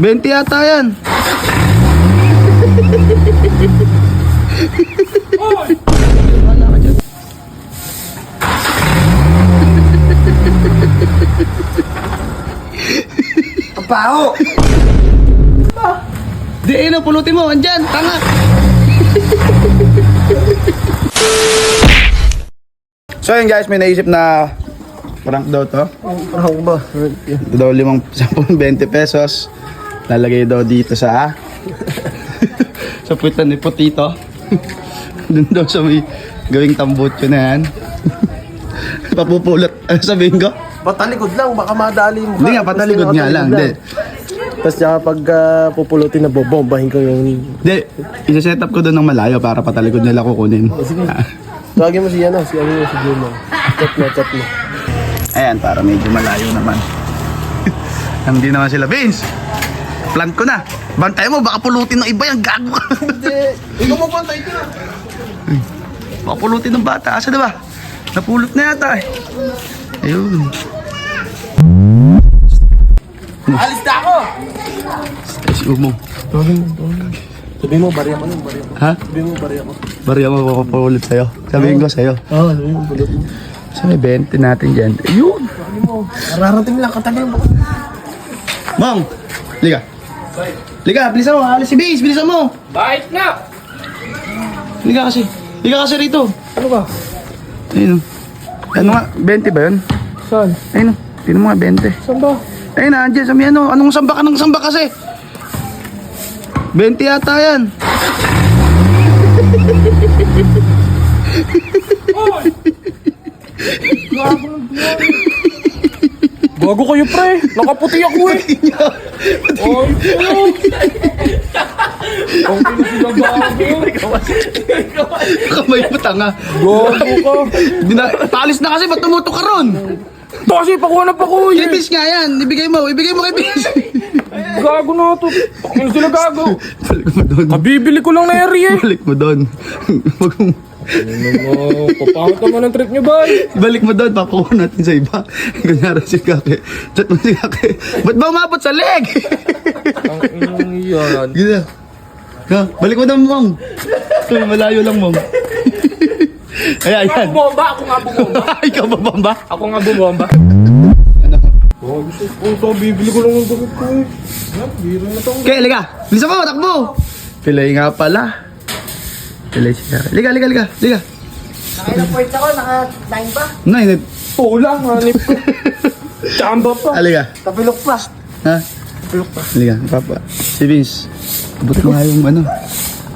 20 yata yan. Wala ka dyan. Papaho! Di, ayun, pulutin mo. Andyan, tanga. so yun guys, may naisip na prank daw to. Ako ba? Ito daw limang 10, 20 pesos. Lalagay daw dito sa sa puwitan ni Potito. Doon daw sa may gawing tambutso na yan. Papupulot. Ano sabihin ko? Patalikod lang, baka madali mo. Hindi nga, patalikod nga lang. Hindi. Tapos tsaka pag ah, pupulutin na bobombahin ko yung... Hindi. Isa-set up ko doon ng malayo para patalikod nila kukunin. Tawagin mo si ano, si ano si Juno. Chat mo, chat mo. Ayan, para medyo malayo naman. Hindi naman sila. Vince! Plant ko na. Bantay mo, baka pulutin ng iba yung gago ka. Hindi, ikaw mo pantay ka. baka pulutin ng bata. Asa diba? Napulot na yata eh. Ayun. Alis na ako! Si Umo. Tawagin mo, mo. Mo, bariya mo bariya mo. Ha? Sabihin mo, bariya mo. Bari ako makapaulit sa'yo. Sabihin ko sa'yo. Oo, sabihin mo, pulot mo. Sa may 20 natin dyan. Ayun! Sabihin mo, nararating lang, katabi mo. Mom! Liga. Liga, bilisan mo. Alis si Base, bilisan mo. Bait na! Liga kasi. Liga kasi rito. Ano ba? Ayun. oh. Ano nga? 20 ba yun? Saan? Ayun. oh. Tingnan mo nga, 20. Saan ba? Ayun na, andyan sa may ano. Anong samba ka ng samba kasi? 20 yata yan. Bago kayo, pre. Nakaputi ako eh. Po. Ang. Kamay mo tanga. Gago ka. Dina, paalis na kasi, ba't tumutok ka ron? Ito kasi pakuha na pakuha Kay Bis nga yan. Ibigay mo, ibigay mo kay Bis. Gago na ito. Ano sila gago? Balik mo doon. Kabibili ko lang na area eh. Balik mo doon. Wag mo. Ano mo, papakot naman ang trip nyo ba? Balik mo doon, papakuha natin sa iba. Kunyari si Kake. Chat mo si Kake. Ba't ba umabot sa leg? Ang inang yan. Gina. Ha, balik mo doon, mong. Uy, malayo lang, mong. Ayan, ayan. Bumomba! Ako nga bumomba! Ikaw ba, Bamba? Ako nga bumomba! Oh, gusto ko, bibili ko lang ng damit ko eh. Yan, biro na to. Okay, liga. Bilisan mo, takbo. Pilay nga pala. Pilay siya. Liga, liga, liga. Liga. Ilang points ako, naka-9 ba? Nay, nay. Tulang, hanip ko. Chamba pa. Ah, liga. Tapilok pa. Ha? Liga, papa. Si Vince. Buti nga yung ano.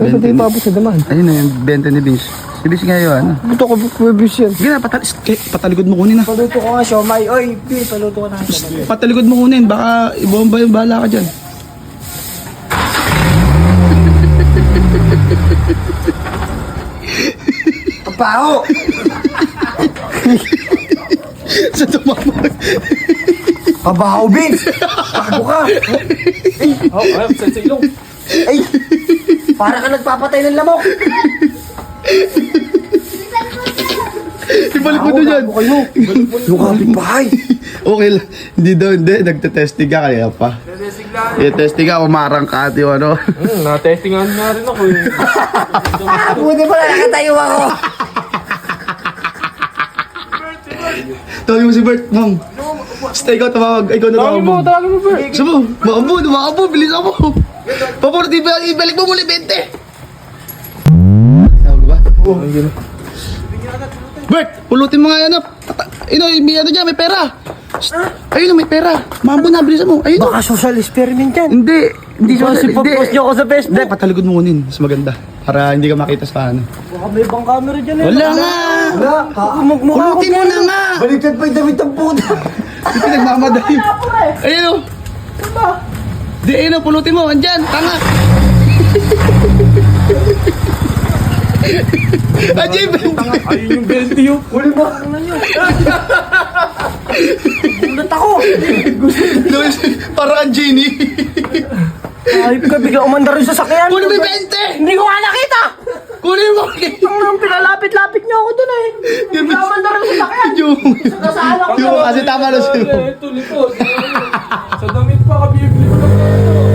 Ay, ba't tapos sa daman? Ayun na yung benta ni Vince. Vince nga ano. Buto ko, bubis yan. Sige na, patal eh, patalikod mo kunin na. Paluto ko nga siomay. Oy, Bi, paluto ko na siomay. Patalikod mo kunin. Baka ibomba yung bahala ka dyan. Papaho! Sa tumamag. Pabaho, Vince! Bago ka! Oh, ay, sa silong. Ay! Para ka nagpapatay ng lamok! yan. Yung kapitbahay! Okay lang. Hindi daw, hindi. Nagtetesting ka kaya pa. I-testing ka, umarang ka at yung ano. Hmm, na-testingan nga rin ako eh. Buti pala nakatayo ako! Tawagin mo si Bert, mong. Stay ikaw tumawag. Ikaw na Tawagin tumawag mo, mo. tawagin mo, Bert. Mo? Maabo, maabo. Bilis ako. Papunod, ibalik, mo muli 20. Tawag ba? Bert, pulutin mo nga yan. Ino, may ano dyan, may pera. Shh. Ayun, may pera. Mambo na, bilisan mo. Ayun. Baka social experiment yan! Hindi. Hindi siya. Kasi Hindi. post niyo ako sa Hindi, Facebook! patalikod mo kunin. Mas maganda. Para hindi ka makita sa ano. Baka may ibang camera dyan eh! Wala nga. Wala! Magmukha ako Pulutin mo na nga. Baliktad pa yung damit ng puta! Hindi ka nagmamadali. Ayun o. Di, ayun o, pulutin mo. Andyan, tanga. Ajay, Ayun yung 20 yun. Huli mo! Ano yun? Gulat ako! Parang ang genie. Ayop ka, bigla umandar yung sasakyan! Kunin mo yung 20. Hindi ko nga nakita! Kunin mo. Ang nang pinalapit-lapit niyo ako dun eh! Bigla umandar yung sasakyan! Yung, Nasaan ako yung kasi tama na siya. Ito, likod. Sa damit pa, kabibili ko lang.